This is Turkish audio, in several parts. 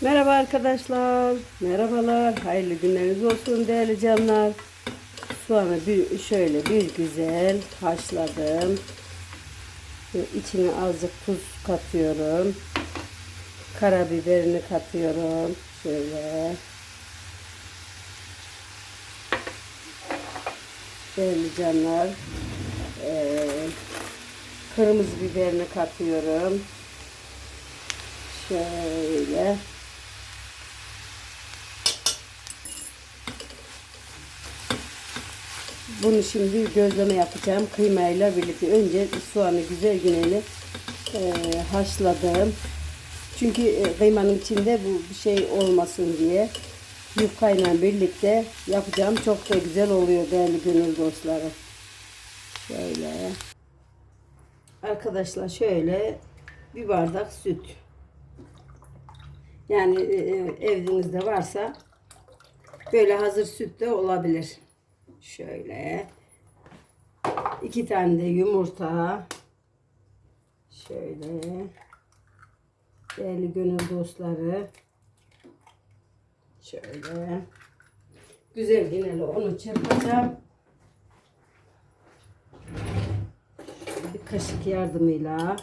Merhaba arkadaşlar. Merhabalar. Hayırlı günleriniz olsun değerli canlar. Soğanı bir, şöyle bir güzel haşladım. Ve İçine azıcık tuz katıyorum. Karabiberini katıyorum. Şöyle. Değerli canlar. Ee, kırmızı biberini katıyorum. Şöyle. Bunu şimdi gözleme yapacağım kıymayla birlikte. Önce soğanı güzel güneli e, haşladım. Çünkü e, kıymanın içinde bu bir şey olmasın diye yufkayla birlikte yapacağım. Çok da güzel oluyor değerli gönül dostları. Şöyle. Arkadaşlar şöyle bir bardak süt. Yani e, evinizde varsa böyle hazır süt de olabilir. Şöyle. iki tane de yumurta. Şöyle. Değerli gönül dostları. Şöyle. Güzel yine onu çırpacağım. Bir kaşık yardımıyla.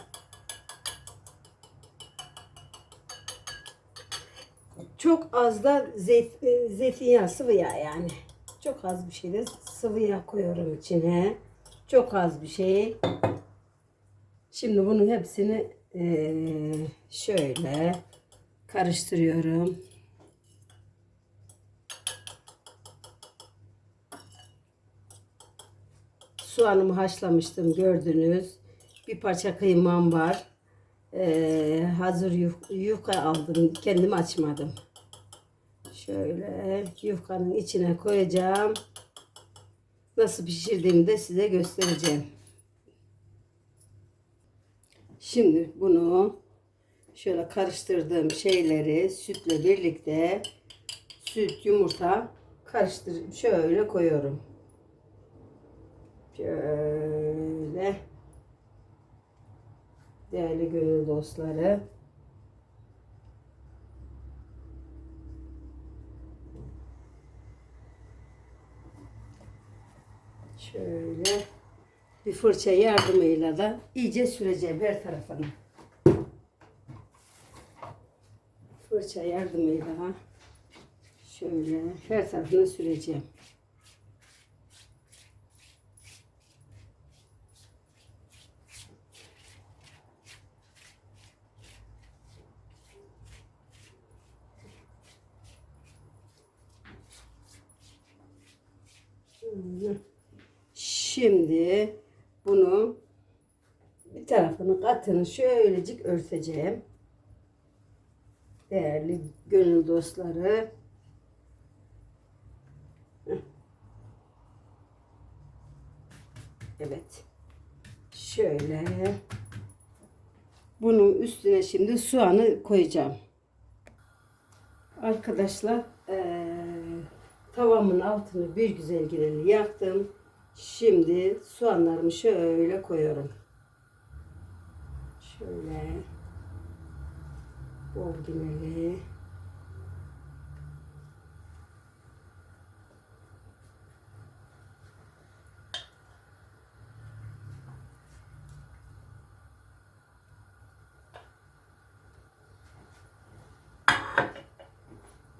Çok az da zeyt, zeytinyağı sıvı yağ yani. Çok az bir şey de sıvı yağ koyuyorum içine. Çok az bir şey. Şimdi bunun hepsini eee, şöyle karıştırıyorum. Soğanımı haşlamıştım gördünüz. Bir parça kıymam var. Eee, hazır yuf- yufka aldım. Kendim açmadım. Şöyle yufkanın içine koyacağım. Nasıl pişirdiğimi de size göstereceğim. Şimdi bunu şöyle karıştırdığım şeyleri sütle birlikte süt, yumurta karıştırıp şöyle koyuyorum. Şöyle değerli gönül dostları. Şöyle bir fırça yardımıyla da iyice süreceğim her tarafını. Fırça yardımıyla şöyle her tarafını süreceğim. Şimdi bunu bir tarafını katını şöylecik örteceğim. Değerli gönül dostları. Evet. Şöyle. Bunun üstüne şimdi soğanı koyacağım. Arkadaşlar eee, tavamın altını bir güzel gireli yaktım. Şimdi soğanlarımı şöyle koyuyorum. Şöyle bol gireli.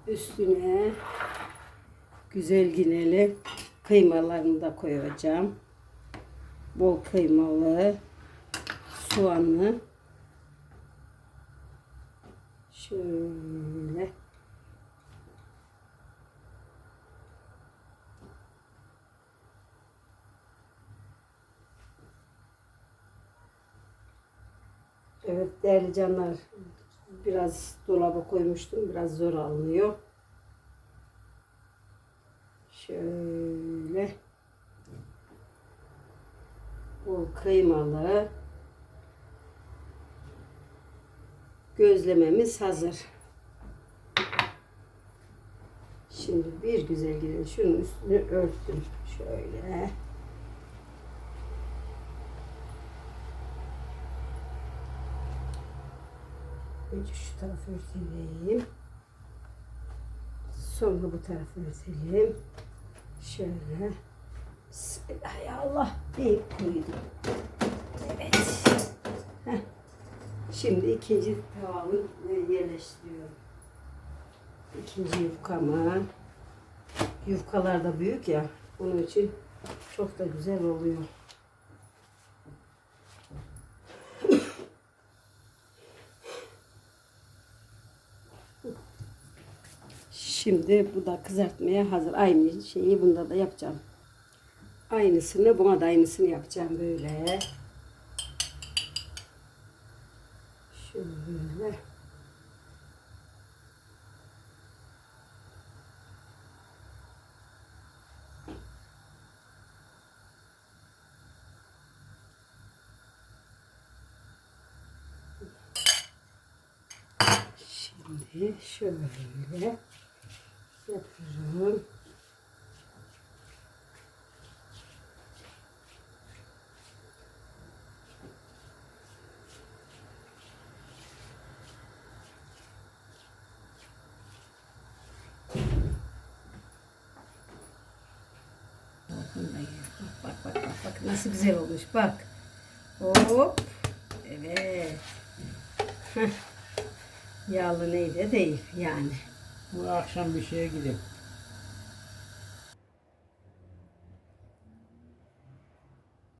Üstüne güzel gineli kıymalarını da koyacağım. Bol kıymalı soğanlı şöyle Evet değerli canlar biraz dolaba koymuştum biraz zor alınıyor. Şöyle bol kıymalı gözlememiz hazır. Şimdi bir güzel gidelim. Şunun üstünü örttüm. Şöyle. Önce şu tarafı örteyim. Sonra bu tarafa ötelim. Şöyle. Bismillah ya Allah deyip koydum. Evet. Heh. Şimdi ikinci tavamı yerleştiriyorum. İkinci yufkamı. Yufkalar da büyük ya. Onun için çok da güzel oluyor. Şimdi bu da kızartmaya hazır. Aynı şeyi bunda da yapacağım. Aynısını buna da aynısını yapacağım böyle. Şöyle. Şimdi şöyle yapıyorum. Bak bak bak bak nasıl güzel olmuş bak. Hop. Evet. Heh. Yağlı neydi değil yani. Bu akşam bir şeye gidip